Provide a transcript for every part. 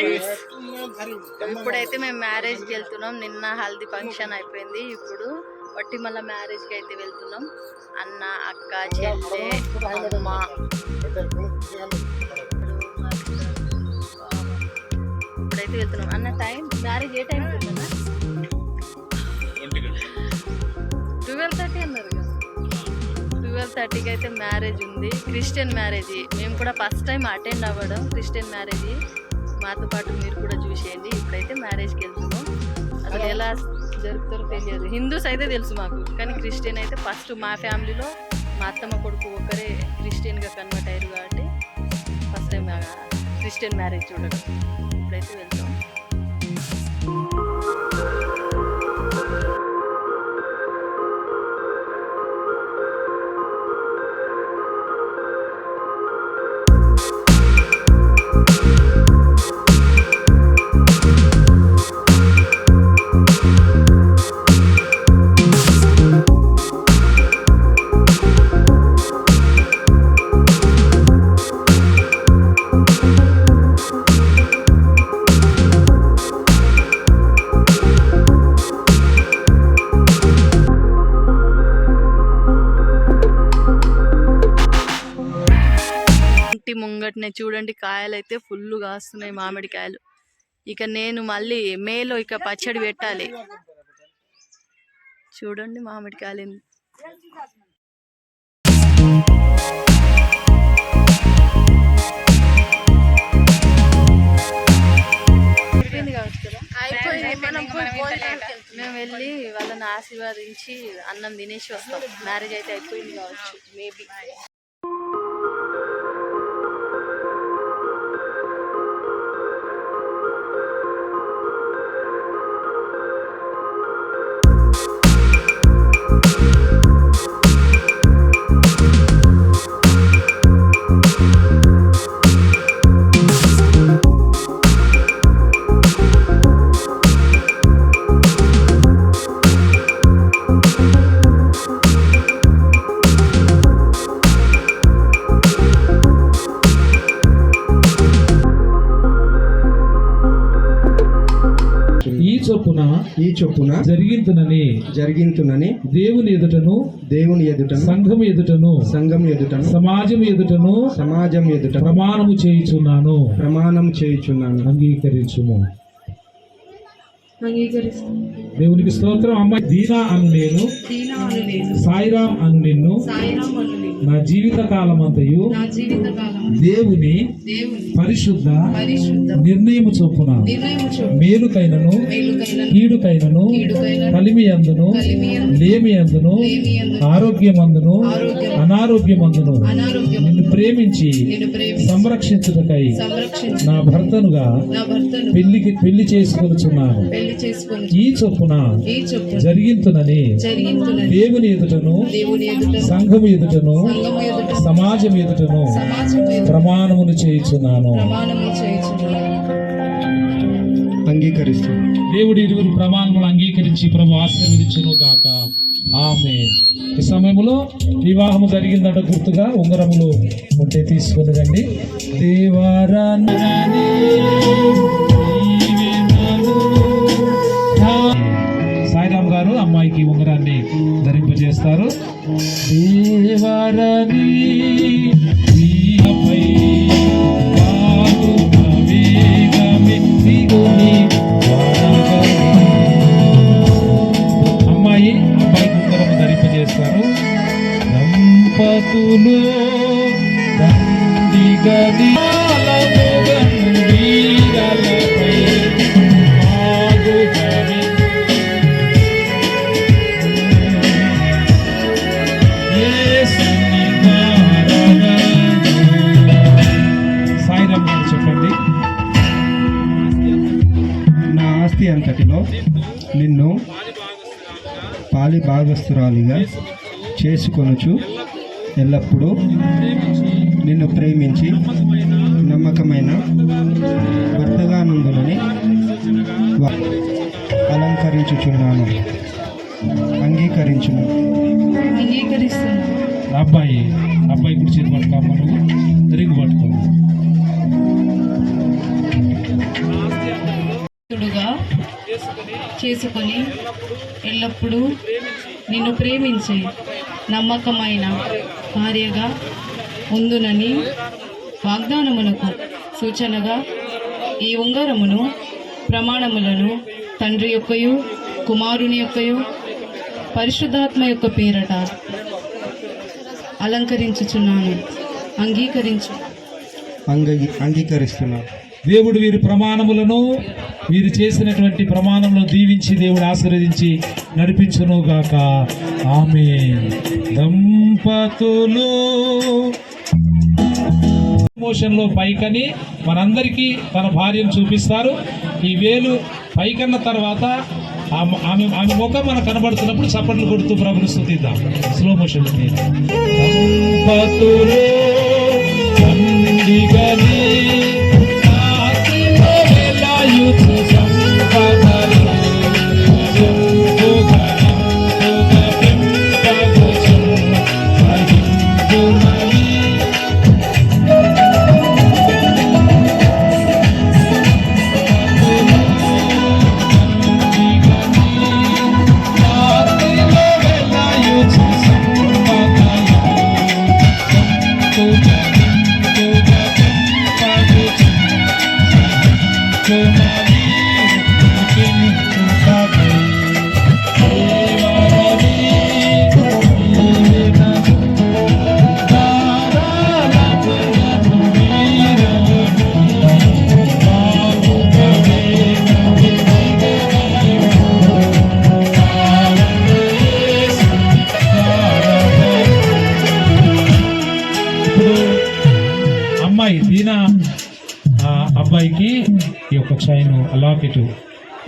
Friends ఇప్పుడైతే మేము మ్యారేజ్కి వెళ్తున్నాం. నిన్న హల్దీ ఫంక్షన్ అయిపోయింది. ఇప్పుడు వట్టి మళ్ళీ మ్యారేజ్కి అయితే వెళ్తున్నాం. అన్న అక్క చెల్లె అమ్మ. ఇప్పుడైతే వెళ్తున్నాం. అన్న టైం మ్యారేజ్ ఏ టైం ట్వెల్వ్ థర్టీ అన్నారు కదా. ట్వెల్వ్ థర్టీకి అయితే మ్యారేజ్ ఉంది. క్రిస్టియన్ మ్యారేజ్ మేము కూడా ఫస్ట్ టైం అటెండ్ అవ్వడం క్రిస్టియన్ మ్యారేజ్ మాతో పాటు మీరు కూడా చూసేయండి. ఇప్పుడైతే మ్యారేజ్కి వెళ్తున్నాం. అసలు ఎలా జరుపుతారో తెలియదు. హిందూస్ అయితే తెలుసు మాకు. కానీ క్రిస్టియన్ అయితే ఫస్ట్ మా ఫ్యామిలీలో మా అత్తమ్మ కొడుకు ఒక్కరే క్రిస్టియన్గా కన్వర్ట్ అయ్యారు కాబట్టి ఫస్ట్ టైం క్రిస్టియన్ మ్యారేజ్ చూడడం. ఇప్పుడైతే వెళ్తాం ముంగటనే చూడండి కాయలు అయితే ఫుల్ కాస్తున్నాయి మామిడికాయలు. ఇక నేను మళ్ళీ మేలో ఇక పచ్చడి పెట్టాలి. చూడండి మామిడికాయలు మేము వెళ్ళి వాళ్ళని ఆశీర్వదించి అన్నం తినేసి వస్తాం. మ్యారేజ్ అయితే అయిపోయింది కావచ్చు మేబీ జరిగింతునని దేవుని ఎదుటను దేవుని ఎదుటను సంఘం ఎదుటను సంఘం ఎదుటను సమాజం ఎదుటను సమాజం ఎదుట ప్రమాణము చేయుచున్నాను. ప్రమాణం చేయుచున్నాను. అంగీకరించుము. దేవునికి స్తోత్రం. అమ్మ దీనా అను నేను సాయిరాం అను నిన్ను నా జీవిత కాలమంతయు దేవుని పరిశుద్ధ నిర్ణయము చొప్పున మేలుకైనను కీడుకైనను కలిమి అందును లేమి అందును ఆరోగ్యమందును అనారోగ్యమందును నిన్ను ప్రేమించి సంరక్షించుటకై నా భర్తనుగా పెళ్ళికి పెళ్ళి చేసుకొనుచున్నాను. ఈ చొప్పున జరిగింతునని దేవుని ఎదుటను సంఘము ఎదుటను సమాజం ఎదుటను ప్రమాణమును చేయుచున్నాను. అంగీకరిస్తూ. దేవుడి ఇరువురు ప్రమాణములు అంగీకరించి ప్రభు ఆశీర్వదించును గాక. ఆమె ఈ సమయంలో వివాహము జరిగిందట గుర్తుగా ఉంగరములు ఉంటే తీసుకుని రండి దేవారాని సాయిరామ్ గారు అమ్మాయికి ఉంగరాన్ని ధరింపజేస్తారు. దేవరని చెప్పండి నా ఆస్తి అంతటిలో నిన్ను పాలి భాగస్థురాలిగా చేసుకొనుచు ఎల్లప్పుడూ నిన్ను ప్రేమించి నమ్మకమైన భర్తగా నందునని వా- అలంకరించుచున్నాను. అంగీకరించును అబ్బాయి అబ్బాయి కుడి చేతి పట్టుకోమ్మా నువ్వు. రింగ్ పట్టుకో చేసుకొని ఎల్లప్పుడూ నిన్ను ప్రేమించి నమ్మకమైన భార్యగా ఉందునని వాగ్దానమునకు సూచనగా ఈ ఉంగరమును ప్రమాణములను తండ్రి యొక్కయు కుమారుని యొక్కయు పరిశుద్ధాత్మ యొక్క పేరట అలంకరించుచున్నాను అంగీకరించు అంగీ అంగీకరిస్తున్నాను దేవుడు వీరి ప్రమాణములను వీరు చేసినటువంటి ప్రమాణంలో దీవించి దేవుడు ఆశీర్వదించి నడిపించునుగాక. ఆమె దంపతులు. మోషన్లో పైకని మనందరికీ తన భార్యను చూపిస్తారు. ఈ వేలు పైకన్న తర్వాత ఆమె ఆమె ఆమె ముఖం మనకు కనబడుతున్నప్పుడు చప్పట్లు కొడుతూ ప్రభుని స్థుతిద్దాం. స్లో మోషన్ దంపతులు. ఆ అబ్బాయికి ఈ యొక్క చైన్ లాకెట్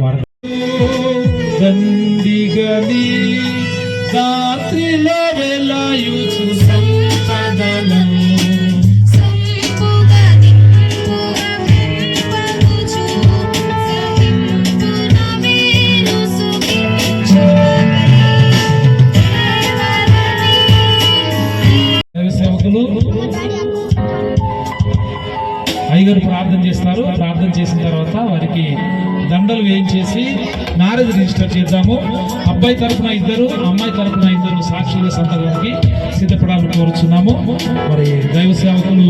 వారు దండిగని రాత్రిలో సంపదలను సేవకులు అయ్యగారు ప్రార్థన చేస్తారు. ప్రార్థన చేసిన తర్వాత వారికి దండలు వేయించేసి మ్యారేజ్ రిజిస్టర్ చేద్దాము. అబ్బాయి తరపున ఇద్దరు అమ్మాయి తరపున ఇద్దరు సాక్షుల సంతకానికి సిద్ధపడాలని కోరుచున్నాము. మరి దైవ సేవకులు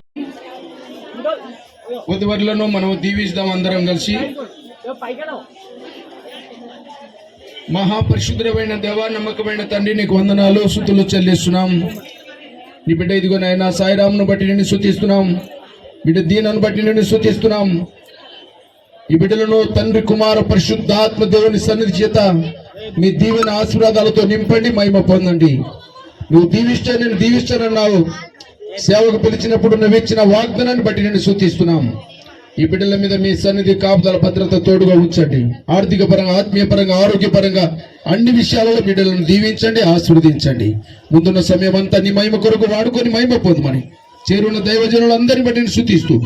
వధువరులను మనం దీవిస్తాం అందరం కలిసి. మహాపరిశుద్ధమైన దేవా నమ్మకమైన తండ్రి నీకు వందనాలు శుతులు చెల్లిస్తున్నాం. నీ బిడ్డ ఇదిగో నాయన సాయిరామును బట్టి నేను శుతిస్తున్నాం బిడ్డ దీనను బట్టి నేను సూచిస్తున్నాం ఈ బిడ్డలను తండ్రి కుమార పరిశుద్ధాత్మ దేవుని సన్నిధి చేత మీ దీవెన ఆశీర్వాదాలతో నింపండి మహిమ పొందండి. నువ్వు దీవిస్తే నేను దీవిస్తానన్నావు. సేవకు పిలిచినప్పుడు నువ్వు ఇచ్చిన వాగ్దానాన్ని బట్టి నేను సూచిస్తున్నాం ఈ బిడ్డల మీద మీ సన్నిధి కాపుదల భద్రత తోడుగా ఉంచండి. ఆర్థిక పరంగా ఆత్మీయ పరంగా ఆరోగ్యపరంగా అన్ని విషయాలలో బిడ్డలను దీవించండి ఆశీర్వదించండి. ముందున్న సమయం అంతా నీ మహిమ కొరకు వాడుకొని మహిమ పొందమని చేరున్న దైవజనులందరిని బట్టి నేను శుద్ధిస్తూ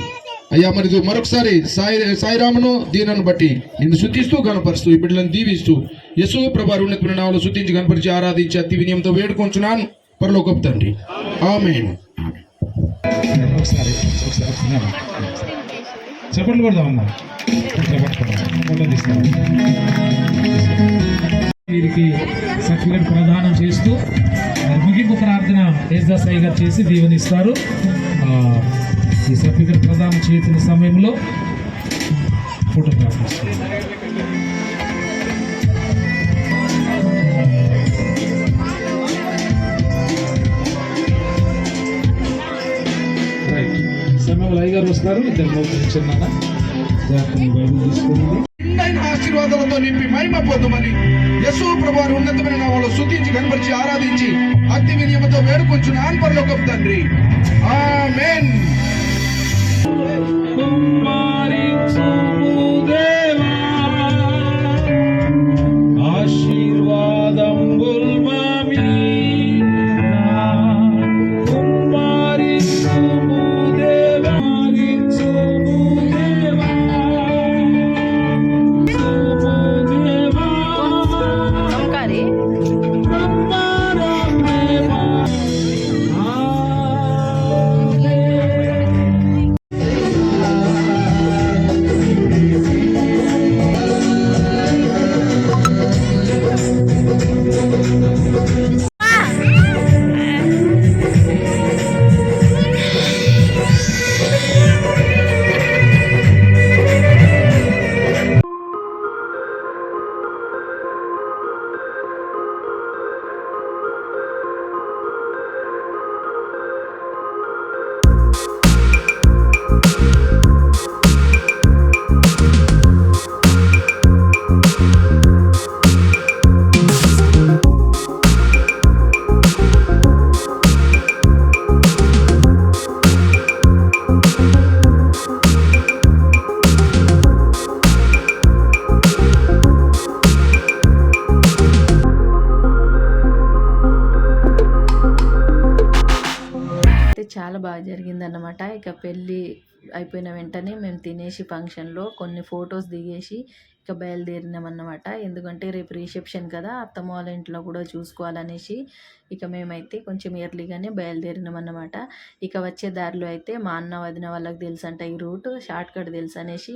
అయ్యా మరి మరొకసారి సాయి సాయిరామును దీనను బట్టి నిన్ను శుద్ధిస్తూ కనపరుస్తూ ఈ బిడ్డలను దీవిస్తూ యశో ప్రభా ఉన్నత నామలు శుద్ధించి కనపరిచి ఆరాధించి అతి వినయంతో వేడుకొంచున్నాను. పరలోకపు తండ్రి. ఆమెన్. చెప్పండి కొడదామమ్మా చెప్పండి వీరికి సర్టిఫికెట్ ప్రదానం చేస్తూ మరి ముగింపు ప్రార్థన యేసుదాస్ అయ్య గారు చేసి దీవెనిస్తారు. ఆ, ఈ సర్టిఫికెట్ ప్రదానం చేసిన సమయంలో ఫోటోగ్రాఫ్ తీస్తారు. రైట్ సమయంలో అయ్య గారు వస్తారు ఇద్దరు నిండైన ఆశీర్వాదాలతో నింపి మహిమ పొందమని యశో ప్రభు ఉన్నతమైన నామలో శుద్ధించి కనపరిచి ఆరాధించి అతి వినియమతో వేడుకొంచున్నాను పరలోకపు తండ్రి. ఆమెన్. కుమారి చాలా బాగా జరిగిందన్నమాట. ఇక పెళ్ళి అయిపోయిన వెంటనే మేము తినేసి ఫంక్షన్లో కొన్ని ఫొటోస్ దిగేసి ఇక బయలుదేరినామన్నమాట. ఎందుకంటే రేపు రిసెప్షన్ కదా అత్తమ్మ వాళ్ళ ఇంట్లో కూడా చూసుకోవాలనేసి ఇక మేమైతే కొంచెం ఎర్లీగానే బయలుదేరినామన్నమాట. ఇక వచ్చే దారిలో అయితే మా అన్న వదిన వాళ్ళకి తెలుసు అంట ఈ రూట్ షార్ట్ కట్ తెలుసు అనేసి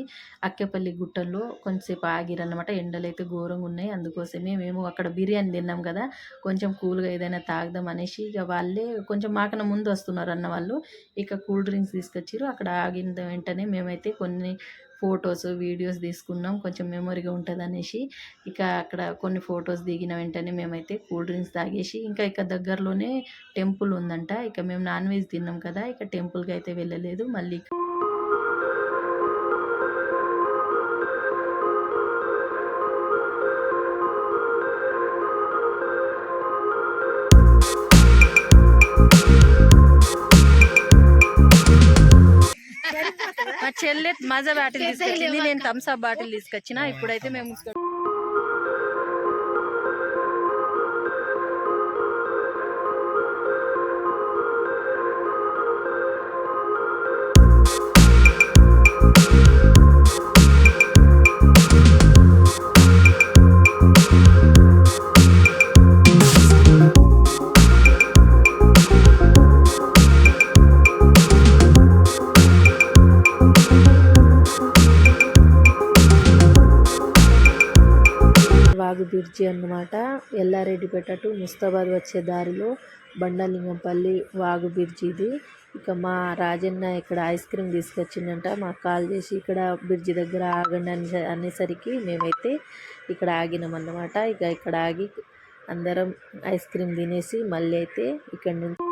అక్కేపల్లి గుట్టల్లో కొంచెంసేపు ఆగిరన్నమాట. ఎండలు అయితే ఘోరంగా ఉన్నాయి అందుకోసమే మేము అక్కడ బిర్యానీ తిన్నాం కదా కొంచెం కూల్గా ఏదైనా తాగుదాం అనేసి ఇక వాళ్ళే కొంచెం మాకన ముందు వస్తున్నారు అన్న వాళ్ళు. ఇక కూల్ డ్రింక్స్ తీసుకొచ్చారు అక్కడ ఆగిన వెంటనే మేమైతే కొన్ని ఫొటోస్ వీడియోస్ తీసుకున్నాం. కొంచెం మెమొరీగా ఉంటుంది అనేసి ఇక అక్కడ కొన్ని ఫొటోస్ దిగిన వెంటనే మేమైతే కూల్ డ్రింక్స్ తాగేసి ఇంకా ఇక దగ్గరలోనే టెంపుల్ ఉందంట. ఇక మేము నాన్ వెజ్ తిన్నాం కదా ఇక టెంపుల్కి అయితే వెళ్ళలేదు. మళ్ళీ చెల్లె మజా బాటిల్ తీసుకొచ్చింది. నేను థమ్స్ అప్ బాటిల్ తీసుకొచ్చిన ఇప్పుడైతే మేము ఎల్లారెడ్డిపేట టు ముస్తాబాద్ వచ్చే దారిలో బండలింగంపల్లి వాగు బ్రిడ్జి ఇది. ఇక మా రాజన్న ఇక్కడ ఐస్ క్రీమ్ తీసుకొచ్చిందంట మాకు కాల్ చేసి ఇక్కడ బ్రిడ్జి దగ్గర ఆగండి అని అనేసరికి మేమైతే ఇక్కడ ఆగినాం అన్నమాట ఇక ఇక్కడ ఆగి అందరం ఐస్ క్రీమ్ తినేసి మళ్ళీ అయితే ఇక్కడ నుంచి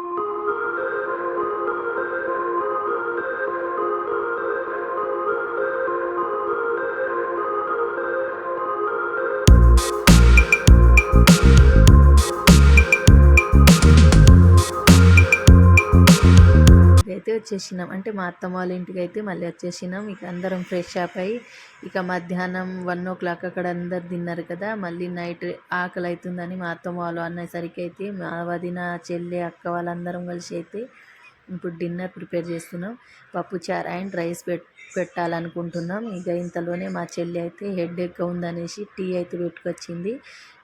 వచ్చేసినాం. అంటే మా అత్తమ్మ వాళ్ళ ఇంటికి అయితే మళ్ళీ వచ్చేసినాం. ఇక అందరం ఫ్రెష్ అప్ అయ్యి ఇక మధ్యాహ్నం వన్ ఓ క్లాక్ అక్కడ అందరు తిన్నారు కదా. మళ్ళీ నైట్ ఆకలి అవుతుందని మా అత్తమ్మ వాళ్ళు అన్నసరికి అయితే మా వదిన చెల్లి అక్క వాళ్ళందరం కలిసి అయితే ఇప్పుడు డిన్నర్ ప్రిపేర్ చేస్తున్నాం. పప్పు చారు అండ్ రైస్ పెట్ పెట్టాలనుకుంటున్నాం. ఇక ఇంతలోనే మా చెల్లి అయితే హెడ్ ఎక్ ఉందనేసి టీ అయితే పెట్టుకొచ్చింది.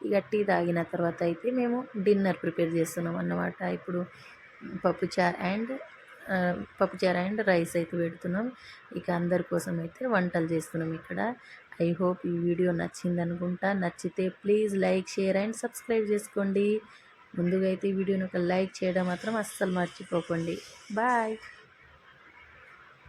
ఇక టీ తాగిన తర్వాత అయితే మేము డిన్నర్ ప్రిపేర్ చేస్తున్నాం అన్నమాట. ఇప్పుడు పప్పు చారు అండ్ పప్పుచారు అండ్ రైస్ అయితే పెడుతున్నాం. ఇక అందరి కోసం అయితే వంటలు చేస్తున్నాం ఇక్కడ. ఐ హోప్ ఈ వీడియో నచ్చింది అనుకుంటా. నచ్చితే please like share and subscribe చేసుకోండి. ముందుగా అయితే ఈ వీడియోని ఒక లైక్ చేయడం మాత్రం అస్సలు మర్చిపోకండి. బాయ్